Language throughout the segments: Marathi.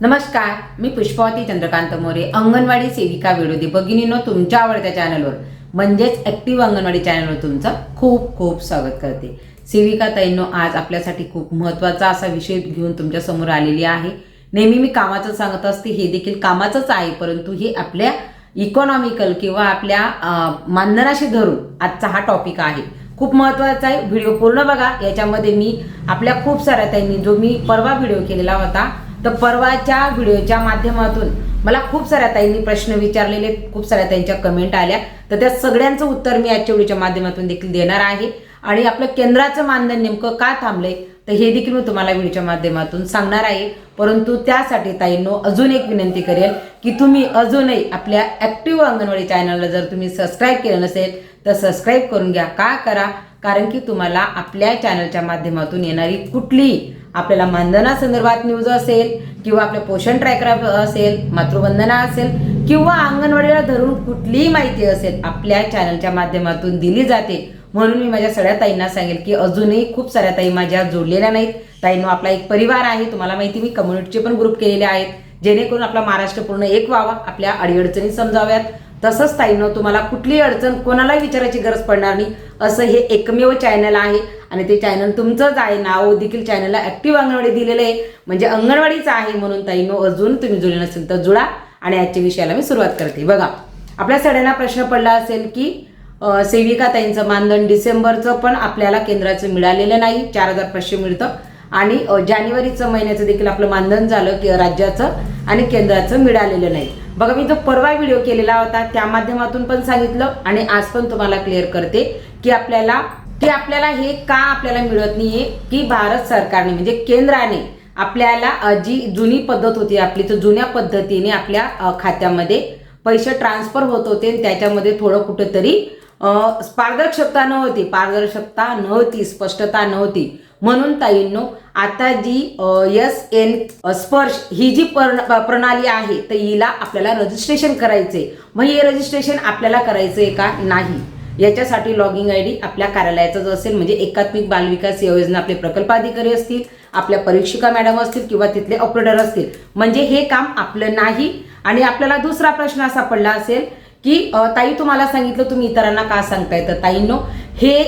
नमस्कार मी पुष्पावती चंद्रकांत मोरे अंगणवाडी सेविका विरोधी भगिनीनो तुमच्या आवडत्या चॅनलवर. म्हणजेच ॲक्टिव्ह अंगणवाडी चॅनलवर तुमचं खूप खूप स्वागत करते. सेविका ताईंनो आज आपल्यासाठी खूप महत्त्वाचा असा विषय घेऊन तुमच्यासमोर आलेली आहे. नेहमी मी कामाचं सांगत असते हे देखील कामाचंच आहे परंतु हे आपल्या इकॉनॉमिकल किंवा आपल्या मानधनाशी धरून आजचा हा टॉपिक आहे. खूप महत्त्वाचा आहे व्हिडिओ पूर्ण बघा. याच्यामध्ये मी आपल्या खूप साऱ्या ताईंनी जो मी परवा व्हिडिओ केलेला होता तर परवाच्या व्हिडिओच्या माध्यमातून मला खूप साऱ्या ताईंनी प्रश्न विचारलेले खूप साऱ्या ताईंच्या कमेंट आल्या. तर त्या सगळ्यांचं उत्तर मी आजच्या व्हिडिओच्या माध्यमातून देखील देणार आहे. आणि आपलं केंद्राचं मानधन नेमकं का थांबलंय तर हे देखील मी तुम्हाला व्हिडिओच्या माध्यमातून सांगणार आहे. परंतु त्यासाठी ताईंनो अजून एक विनंती करेल की तुम्ही अजूनही आपल्या ॲक्टिव्ह अंगणवाडी चॅनलला जर तुम्ही सबस्क्राईब केलं नसेल तर सबस्क्राईब करून घ्या. का करा? कारण की तुम्हाला आपल्या चॅनलच्या माध्यमातून येणारी कुठलीही आपल्याला मानधनासंदर्भात न्यूज असेल किंवा आपल्या पोषण ट्रॅकर असेल मातृवंदना असेल किंवा अंगणवाडीला धरून कुठलीही माहिती असेल आपल्या चॅनलच्या माध्यमातून दिली जाते. म्हणून मी माझ्या सगळ्या ताईंना सांगेल की अजूनही खूप साऱ्या ताई माझ्या जोडलेल्या नाहीत. ताईंनो आपला एक परिवार आहे. तुम्हाला माहिती मी कम्युनिटीचे पण ग्रुप केलेले आहेत. जेणेकरून आपला महाराष्ट्र पूर्ण एक व्हावा. आपल्या अडीअडचणी समजाव्यात. तसंच ताईनं तुम्हाला कुठलीही अडचण कोणालाही विचारायची गरज पडणार नाही. असं हे एकमेव चॅनल आहे. आणि ते चॅनल तुमचंच आहे. नाव देखील चॅनलला ॲक्टिव्ह अंगणवाडी दिलेलं आहे. म्हणजे अंगणवाडीचं आहे म्हणून ताईनो अजून तुम्ही जुळे नसेल तर जुळा. आणि आजच्या विषयाला मी सुरुवात करते. बघा आपल्या सगळ्यांना प्रश्न पडला असेल की सेविका ताईंचं मानधन डिसेंबरचं पण आपल्याला केंद्राचं मिळालेलं नाही. चार हजार पाचशे मिळतं. आणि जानेवारीचं महिन्याचं देखील आपलं मानधन झालं की राज्याचं आणि केंद्राचं मिळालेलं नाही. बघा मी जो परवा व्हिडिओ केलेला होता त्या माध्यमातून पण सांगितलं आणि आज पण तुम्हाला क्लिअर करते की आपल्याला की आपल्याला हे का आपल्याला मिळत नाहीये की भारत सरकारने म्हणजे केंद्राने आपल्याला जी जुनी पद्धत होती आपली तर जुन्या पद्धतीने आपल्या खात्यामध्ये पैसे ट्रान्सफर होत होते आणि त्याच्यामध्ये थोडं कुठेतरी पारदर्शकता नव्हती पारदर्शकता नव्हती स्पष्टता नव्हती. म्हणून ताईंनो आता जी यस एन स्पर्श ही जी प्रणाली आहे तर हिला आपल्याला रजिस्ट्रेशन करायचंय. मग हे रजिस्ट्रेशन आपल्याला करायचं आहे का? नाही. याच्यासाठी लॉगिंग आय डी आपल्या कार्यालयाचा जो असेल म्हणजे एकात्मिक बालविकास योजना आपले प्रकल्प अधिकारी असतील आपल्या परीक्षिका मॅडम असतील किंवा तिथले ऑपरेटर असतील. म्हणजे हे काम आपलं नाही. आणि आपल्याला दुसरा प्रश्न असा पडला असेल की ताई तुम्हाला सांगितलं तुम्ही इतरांना का सांगताय? तर ताईंनो हे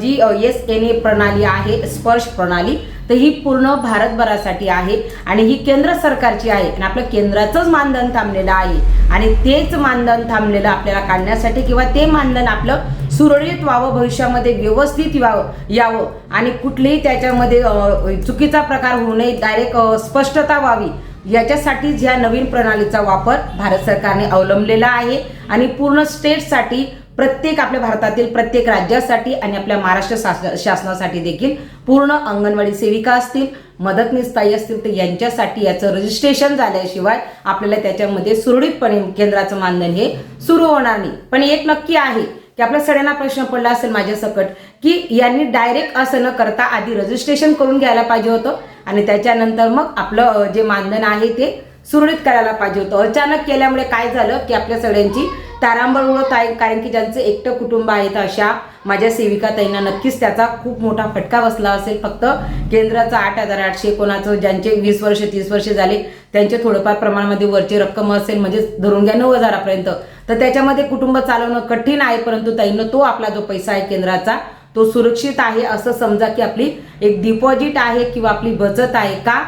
जी एस एन ए प्रणाली आहे स्पर्श प्रणाली तर ही पूर्ण भारतभरासाठी आहे आणि ही केंद्र सरकारची आहे आणि आपलं केंद्राचंच मानधन थांबलेलं आहे. आणि तेच मानधन थांबलेलं आपल्याला काढण्यासाठी किंवा ते मानधन आपलं सुरळीत व्हावं भविष्यामध्ये व्यवस्थित व्हावं यावं. आणि कुठलेही त्याच्यामध्ये चुकीचा प्रकार होऊ नये डायरेक्ट स्पष्टता व्हावी. याच्यासाठी ज्या नवीन प्रणालीचा वापर भारत सरकारने अवलंबलेला आहे आणि पूर्ण स्टेटसाठी प्रत्येक आपल्या भारतातील प्रत्येक राज्यासाठी आणि आपल्या महाराष्ट्र शास- शासनासाठी देखील पूर्ण अंगणवाडी सेविका असतील मदतनीस ताई असतील तर यांच्यासाठी याचं रजिस्ट्रेशन झाल्याशिवाय आपल्याला त्याच्यामध्ये सुरळीतपणे केंद्राचं मानधन हे सुरू होणार नाही. पण एक नक्की आहे की आपल्या सगळ्यांना प्रश्न पडला असेल माझ्या सकट की यांनी डायरेक्ट असं न करता आधी रजिस्ट्रेशन करून घ्यायला पाहिजे होतं आणि त्याच्यानंतर मग आपलं जे मानधन आहे ते सुरळीत करायला पाहिजे होतं. अचानक केल्यामुळे काय झालं की आपल्या सगळ्यांची तारांबळ उडत आहे कारण की ज्यांचं एकटं कुटुंब आहे तर अशा माझ्या सेविका ताईंना नक्कीच त्याचा खूप मोठा फटका बसला असेल. फक्त केंद्राचं आठ हजार आठशे कोणाचं ज्यांचे वीस वर्ष तीस वर्ष झाले त्यांचे थोडंफार प्रमाणामध्ये वरची रक्कम असेल म्हणजे धरून घ्या नऊ हजारापर्यंत. तर त्याच्यामध्ये कुटुंब चालवणं कठीण आहे परंतु ताईंनं तो आपला जो पैसा आहे केंद्राचा तो सुरक्षित आहे. असं समजा की आपली एक डिपॉझिट आहे किंवा आपली बचत आहे का?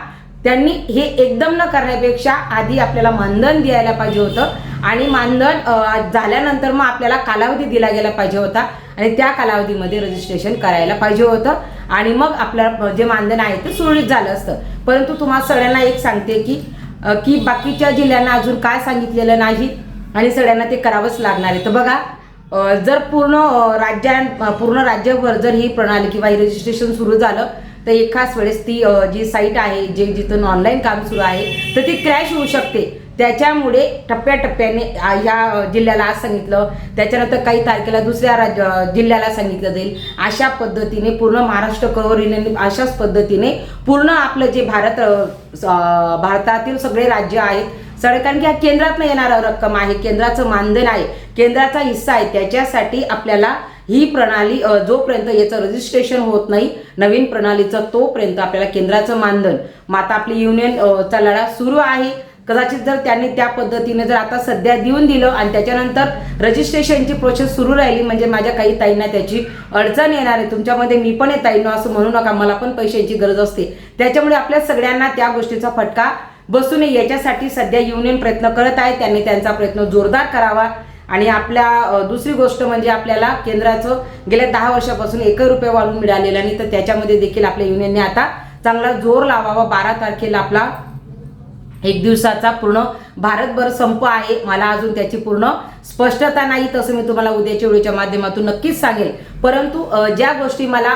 त्यांनी हे एकदम न करण्यापेक्षा आधी आपल्याला मानधन द्यायला पाहिजे होतं. आणि मानधन झाल्यानंतर मग आपल्याला कालावधी दिला गेला पाहिजे होता. आणि त्या कालावधीमध्ये रजिस्ट्रेशन करायला पाहिजे होतं. आणि मग आपलं जे मानधन आहे ते सुरळीत झालं असतं. परंतु तुम्हाला सगळ्यांना एक सांगते की की बाकीच्या जिल्ह्यांना अजून काय सांगितलेलं नाही आणि सगळ्यांना ते करावंच लागणार आहे. तर बघा जर पूर्ण राज्या पूर्ण राज्यभर जर ही प्रणाली किंवा ही रजिस्ट्रेशन सुरू झालं तर एकाच वेळेस ती जी साईट आहे जे जिथून ऑनलाईन काम सुरू आहे तर ती क्रॅश होऊ शकते. त्याच्यामुळे टप्प्याटप्प्याने ह्या जिल्ह्याला आज सांगितलं. त्याच्यानंतर काही तारखेला दुसऱ्या राज्य जिल्ह्याला सांगितलं जाईल. अशा पद्धतीने पूर्ण महाराष्ट्र कव्हर अशाच पद्धतीने पूर्ण आपलं जे भारत स- भारतातील सगळे राज्य आहेत सगळे कारण की हा केंद्रातनं येणारा रक्कम आहे केंद्राचं मानधन आहे केंद्राचा हिस्सा आहे त्याच्यासाठी आपल्याला ही प्रणाली जोपर्यंत याचं रजिस्ट्रेशन होत नाही नवीन प्रणालीचं तोपर्यंत आपल्याला केंद्राचं मानधन. मग आता आपली युनियन चा लढा सुरू आहे. कदाचित जर त्यांनी त्या पद्धतीने जर आता सध्या देऊन दिलं आणि त्याच्यानंतर रजिस्ट्रेशनची प्रोसेस सुरू राहिली म्हणजे माझ्या काही ताईंना त्याची अडचण येणार आहे तुमच्यामध्ये मी पण आहे ताईंना असं म्हणू नका मला पण पैशांची गरज असते. त्याच्यामुळे आपल्या सगळ्यांना त्या गोष्टीचा फटका बसू नये. याच्यासाठी सध्या युनियन प्रयत्न करत आहे त्यांनी त्यांचा प्रयत्न जोरदार करावा. आणि आपल्या दुसरी गोष्ट म्हणजे आपल्याला केंद्राचं गेल्या दहा वर्षापासून एकही रुपये वाढून मिळालेलं नाही तर त्याच्यामध्ये देखील आपल्या युनियनने आता चांगला जोर लावावा. बारा तारखेला आपला एक दिवसाचा पूर्ण भारतभर संप आहे. मला अजून त्याची पूर्ण स्पष्टता नाही तसं मी तुम्हाला उद्याच्या वेळीच्या माध्यमातून नक्कीच सांगेल. परंतु ज्या गोष्टी मला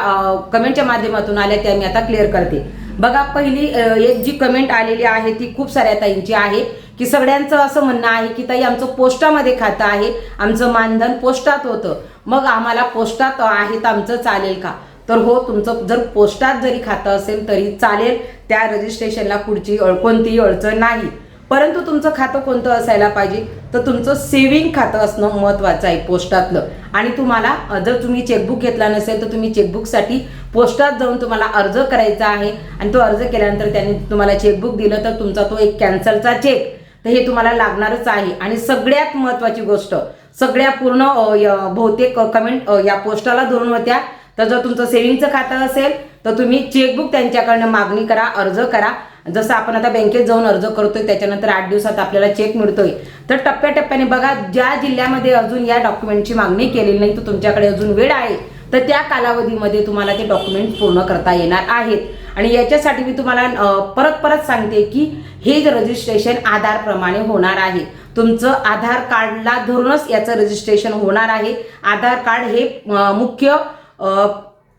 कमेंटच्या माध्यमातून आल्या त्या मी आता क्लिअर करते. बघा पहिली एक जी कमेंट आलेली आहे ती खूप साऱ्या ताईंची आहे की सगळ्यांचं असं म्हणणं आहे की ताई आमचं पोस्टामध्ये खातं आहे. आमचं मानधन पोस्टात होतं. मग आम्हाला पोस्टात आहे तर आमचं चालेल का? तर हो तुमचं जर पोस्टात जरी खातं असेल तरी चालेल त्या रजिस्ट्रेशनला पुढची कोणतीही अडचण नाही. परंतु तुमचं खातं कोणतं असायला पाहिजे? तर तुमचं सेव्हिंग खातं असणं महत्त्वाचं आहे पोस्टातलं. आणि तुम्हाला जर तुम्ही चेकबुक घेतला नसेल तर तुम्ही चेकबुकसाठी पोस्टात जाऊन तुम्हाला अर्ज करायचा आहे. आणि तो अर्ज केल्यानंतर त्यांनी तुम्हाला चेकबुक दिलं तर तुमचा तो एक कॅन्सलचा चेक तर हे तुम्हाला लागणारच आहे. आणि सगळ्यात महत्त्वाची गोष्ट सगळ्या पूर्ण बहुतेक कमेंट या पोस्टाला धरून होत्या. तर जर तुमचं सेव्हिंगचं खातं असेल तर तुम्ही चेकबुक त्यांच्याकडनं मागणी करा अर्ज करा. जसं आपण आता बँकेत जाऊन अर्ज करतोय त्याच्यानंतर आठ दिवसात आपल्याला चेक मिळतोय. तर टप्प्याटप्प्याने बघा ज्या जिल्ह्यामध्ये अजून या डॉक्युमेंटची मागणी केलेली नाही तर तुमच्याकडे अजून वेळ आहे. तर त्या कालावधीमध्ये तुम्हाला ते डॉक्युमेंट पूर्ण करता येणार आहेत. आणि याच्यासाठी मी तुम्हाला परत परत सांगते की हे जे रजिस्ट्रेशन आधारप्रमाणे होणार आहे तुमचं आधार कार्डला धरूनच याचं रजिस्ट्रेशन होणार आहे. आधार कार्ड हे मुख्य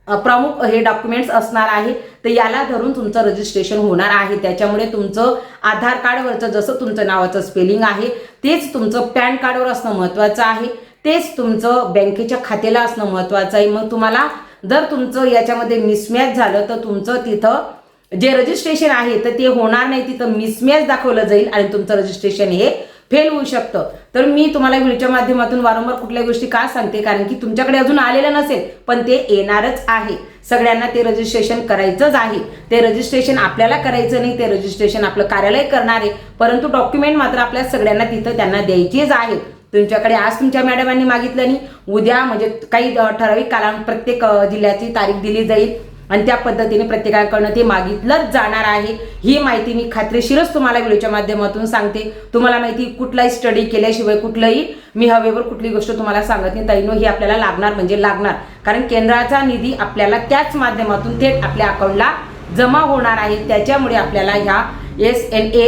प्रमुख हे डॉक्युमेंट्स असणार आहे तर याला धरून तुमचं रजिस्ट्रेशन होणार आहे. त्याच्यामुळे तुमचं आधार कार्डवरचं जसं तुमचं नावाचं स्पेलिंग आहे तेच तुमचं पॅन कार्डवर असणं महत्त्वाचं आहे. तेच तुमचं बँकेच्या खात्याला असणं महत्त्वाचं आहे. मग तुम्हाला जर तुमचं याच्यामध्ये मिसमॅच झालं तर तुमचं तिथं जे रजिस्ट्रेशन आहे तर ते होणार नाही. तिथं मिसमॅच दाखवलं जाईल आणि तुमचं रजिस्ट्रेशन हे फेल होऊ शकतं. तर मी तुम्हाला व्हिडिओच्या माध्यमातून वारंवार कुठल्या गोष्टी का सांगते? कारण की तुमच्याकडे अजून आलेलं नसेल पण ते येणारच आहे. सगळ्यांना ते रजिस्ट्रेशन करायचंच आहे. ते रजिस्ट्रेशन आपल्याला करायचं नाही ते रजिस्ट्रेशन आपलं कार्यालय करणार आहे. परंतु डॉक्युमेंट मात्र आपल्या सगळ्यांना तिथं त्यांना द्यायचीच आहेत तुमच्याकडे आज तुमच्या मॅडमांनी मागितलं नाही. उद्या म्हणजे काही ठराविक काला प्रत्येक जिल्ह्याची तारीख दिली जाईल. आणि त्या पद्धतीने प्रत्येकाकडनं ते मागितलंच जाणार आहे. ही माहिती मी खात्रीशीरच तुम्हाला व्हिडिओच्या माध्यमातून सांगते. तुम्हाला माहिती कुठलाही स्टडी केल्याशिवाय कुठलंही मी हवेवर कुठली गोष्ट तुम्हाला सांगत नाही. तैनो ही आपल्याला लागणार म्हणजे लागणार. कारण केंद्राचा निधी आपल्याला त्याच माध्यमातून थेट आपल्या अकाउंटला जमा होणार आहे. त्याच्यामुळे आपल्याला ह्या एस एन ए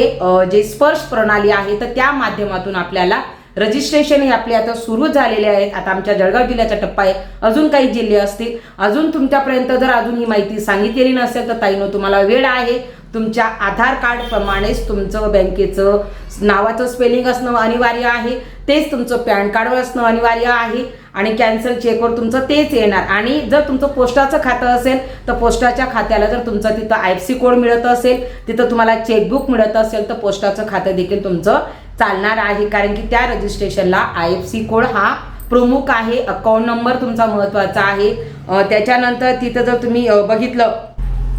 जे स्पर्श प्रणाली आहे तर त्या माध्यमातून आपल्याला रजिस्ट्रेशन हे आपले आता सुरू झालेले आहेत आता आमच्या जळगाव जिल्ह्याचा टप्पा आहे. अजून काही जिल्हे असतील. अजून तुमच्यापर्यंत जर अजून ही माहिती सांगितलेली नसेल तर ताईनो तुम्हाला वेळ आहे. तुमच्या आधार कार्डप्रमाणेच तुमचं बँकेचं नावाचं स्पेलिंग असणं अनिवार्य आहे. तेच तुमचं पॅन कार्डवर असणं अनिवार्य आहे. आणि कॅन्सल चेकवर तुमचं तेच येणार. आणि जर तुमचं पोस्टाचं खातं असेल तर पोस्टाच्या खात्याला जर तुमचं तिथं आय एफ सी कोड मिळत असेल तिथं तुम्हाला चेकबुक मिळत असेल तर पोस्टाचं खातं देखील तुमचं चालणार आहे. कारण की त्या रजिस्ट्रेशनला आय एफ सी कोड हा प्रमुख आहे. अकाउंट नंबर तुमचा महत्त्वाचा आहे. त्याच्यानंतर तिथं जर तुम्ही बघितलं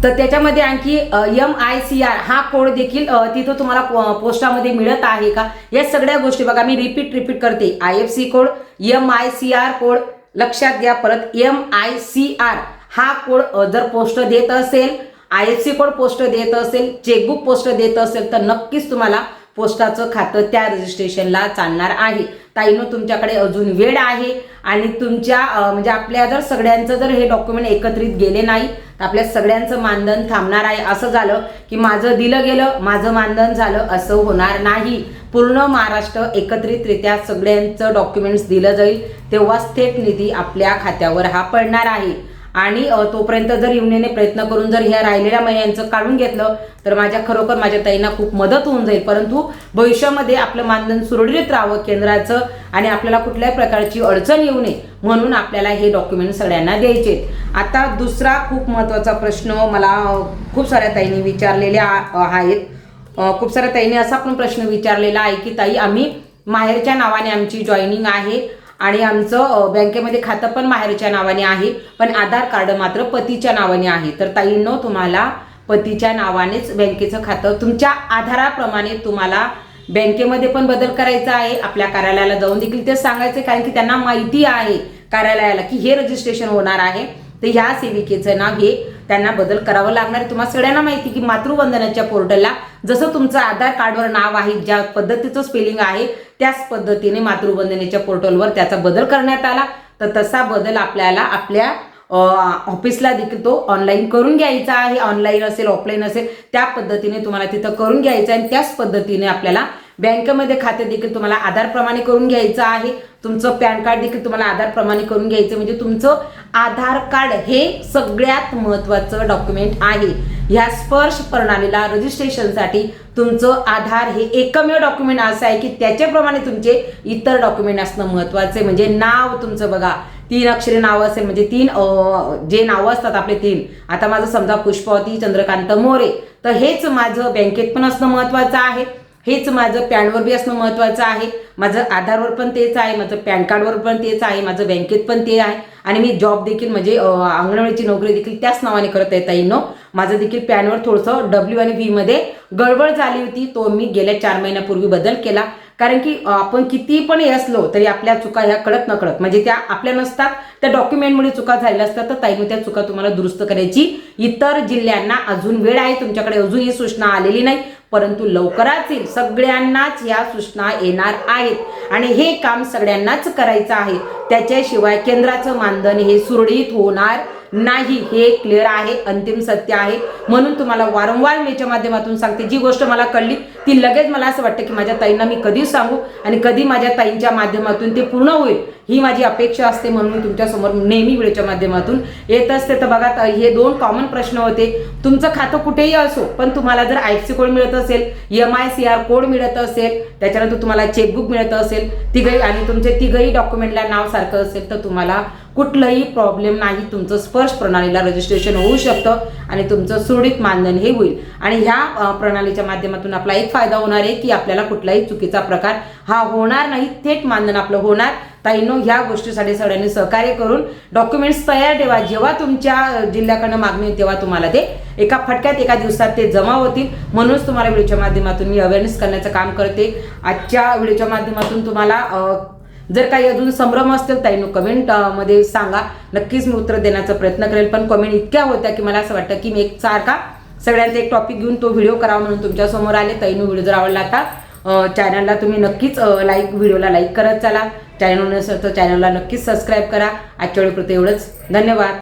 तर त्याच्यामध्ये आणखी एम आय सी आर हा कोड देखील तिथं तुम्हाला पोस्टामध्ये मिळत आहे का? या सगळ्या गोष्टी बघा. मी रिपीट रिपीट करते. I F C code M I C R code लक्षात घ्या परत. एम आय सी आर हा कोड जर पोस्ट देत असेल I F C code post देत असेल चेकबुक पोस्ट देत असेल तर नक्कीच तुम्हाला पोस्टाचं खातं त्या रजिस्ट्रेशनला चालणार आहे. ताईनो तुमच्याकडे अजून वेळ आहे आणि तुमच्या म्हणजे आपल्या जर सगळ्यांचं जर हे डॉक्युमेंट एकत्रित गेले नाही तर आपल्या सगळ्यांचं मानधन थांबणार आहे. असं झालं की माझं दिलं गेलं माझं मानधन झालं असं होणार नाही. पूर्ण महाराष्ट्र एकत्रितरित्या सगळ्यांचं डॉक्युमेंट्स दिलं जाईल तेव्हाच थेट निधी आपल्या खात्यावर हा पडणार आहे. आणि तोपर्यंत जर युनियनने प्रयत्न करून जर ह्या राहिलेल्या महिन्यांचं काढून घेतलं तर माझ्या खरोखर माझ्या ताईंना खूप मदत होऊन जाईल. परंतु भविष्यामध्ये आपलं मानधन सुरळीत राहावं केंद्राचं आणि आपल्याला कुठल्याही प्रकारची अडचण येऊ नये म्हणून आपल्याला हे डॉक्युमेंट सगळ्यांना द्यायचे आता दुसरा खूप महत्त्वाचा प्रश्न मला खूप साऱ्या ताईंनी विचारलेले आ- आहेत. खूप साऱ्या ताईंनी असा पण प्रश्न विचारलेला आहे की ताई आम्ही माहेरच्या नावाने आमची जॉईनिंग आहे. आणि आमचं बँकेमध्ये खातं पण माहेरच्या नावाने आहे पण आधार कार्ड मात्र पतीच्या नावाने आहे. तर ताईंनो तुम्हाला पतीच्या नावानेच बँकेचं खातं तुमच्या आधाराप्रमाणे तुम्हाला बँकेमध्ये पण बदल करायचा आहे. आपल्या कार्यालयाला जाऊन देखील ते सांगायचे कारण की त्यांना माहिती आहे कार्यालयाला की हे रजिस्ट्रेशन होणार आहे. तर ह्या सेविकेचं नाव हे त्यांना बदल करावं लागणार आहे. तुम्हाला सगळ्यांना माहिती की मातृवंदनाच्या पोर्टलला जसं तुमचं आधार कार्डवर नाव आहे ज्या पद्धतीचं स्पेलिंग आहे त्याच पद्धतीने मातृवंदनेच्या पोर्टलवर त्याचा बदल करण्यात आला. तर तसा बदल आपल्याला आपल्या ऑफिसला देखील तो ऑनलाईन करून घ्यायचा आहे. ऑनलाईन असेल ऑफलाईन असेल त्या पद्धतीने तुम्हाला तिथं करून घ्यायचं आहे. आणि त्याच पद्धतीने आपल्याला बँकेमध्ये खाते देखील तुम्हाला आधारप्रमाणे करून घ्यायचं आहे. तुमचं पॅन कार्ड देखील तुम्हाला आधारप्रमाणे करून घ्यायचं म्हणजे तुमचं आधार कार्ड हे सगळ्यात महत्त्वाचं डॉक्युमेंट आहे. ह्या स्पर्श प्रणालीला रजिस्ट्रेशनसाठी तुमचं आधार हे एकमेव डॉक्युमेंट असं आहे की त्याच्याप्रमाणे तुमचे इतर डॉक्युमेंट असणं महत्त्वाचं आहे. म्हणजे नाव तुमचं बघा. तीन अक्षरे नावं असेल म्हणजे तीन जे नावं असतात आपले तीन. आता माझं समजा पुष्पावती चंद्रकांत मोरे तर हेच माझं बँकेत पण असणं महत्त्वाचं आहे. हेच माझं पॅनवर बी असणं महत्त्वाचं आहे. माझं आधारवर पण तेच आहे माझं पॅन कार्डवर पण तेच आहे माझं बँकेत पण ते आहे. आणि मी जॉब देखील म्हणजे अंगणवाडीची नोकरी देखील त्याच नावाने करत आहे ताईंनो. माझं देखील पॅनवर थोडंसं डब्ल्यू आणि व्ही मध्ये गडबड झाली होती तो मी गेल्या चार महिन्यापूर्वी बदल केला. कारण की आपण किती पण हे असलो तरी आपल्या चुका ह्या कळत न कळत म्हणजे त्या आपल्या नसतात त्या डॉक्युमेंटमुळे चुका झालेल्या असतात तर ताईने त्या चुका तुम्हाला दुरुस्त करायची इतर जिल्ह्यांना अजून वेळ आहे. तुमच्याकडे अजून ही सूचना आलेली नाही परंतु लवकरच येईल. सगळ्यांनाच या सूचना येणार आहेत. आणि हे काम सगळ्यांनाच करायचं आहे. त्याच्याशिवाय केंद्राचं मानधन हे सुरळीत होणार नाही हे क्लिअर आहे अंतिम सत्य आहे. म्हणून तुम्हाला वारंवार याच्या माध्यमातून सांगते जी गोष्ट मला कळली ती लगेच मला असं वाटतं की माझ्या ताईंना मी कधी सांगू आणि कधी माझ्या ताईंच्या माध्यमातून ते पूर्ण होईल. ही माझी अपेक्षा असते म्हणून मी तुमच्यासमोर नेहमी व्हिडिओच्या माध्यमातून येत असते. तर बघा हे दोन कॉमन प्रश्न होते. तुमचं खातं कुठेही असो पण तुम्हाला जर आय सी कोड मिळत असेल M I C R code मिळत असेल त्याच्यानंतर तुम्हाला चेकबुक मिळत असेल तिघही आणि तुमचे तिघही डॉक्युमेंटला नाव सारखं असेल तर तुम्हाला कुठलंही प्रॉब्लेम नाही. तुमचं स्पर्श प्रणालीला रजिस्ट्रेशन होऊ शकतं आणि तुमचं सुरळीत मानधन हे होईल. आणि ह्या प्रणालीच्या माध्यमातून आपला एक फायदा होणार आहे की आपल्याला कुठलाही चुकीचा प्रकार हा होणार नाही. थेट मानधन आपलं होणार. ताईनो ह्या गोष्टीसाठी सगळ्यांनी सहकार्य करून डॉक्युमेंट्स तयार ठेवा. जेव्हा तुमच्या जिल्ह्याकडनं मागणी तेव्हा तुम्हाला ते एका फटक्यात एका दिवसात ते जमा होतील. म्हणूनच तुम्हाला व्हिडिओच्या माध्यमातून मी अवेअरनेस करण्याचं काम करते. आजच्या व्हिडिओच्या माध्यमातून तुम्हाला जर काही अजून संभ्रम असतील ताईनो कमेंटमध्ये सांगा. नक्कीच मी उत्तर देण्याचा प्रयत्न करेल पण कमेंट इतक्या होत्या की मला असं वाटतं की मी एक सारखा सगळ्यांचा एक टॉपिक घेऊन तो व्हिडिओ करावा म्हणून तुमच्यासमोर आले. ताईनो व्हिडिओ जर आवडला आता चॅनलला तुम्ही नक्कीच लाईक व्हिडिओला लाईक करत चला. चॅनल नसेल तर चॅनलला नक्कीच सबस्क्राईब करा. आजच्या वेळेपुरतं एवढंच. धन्यवाद.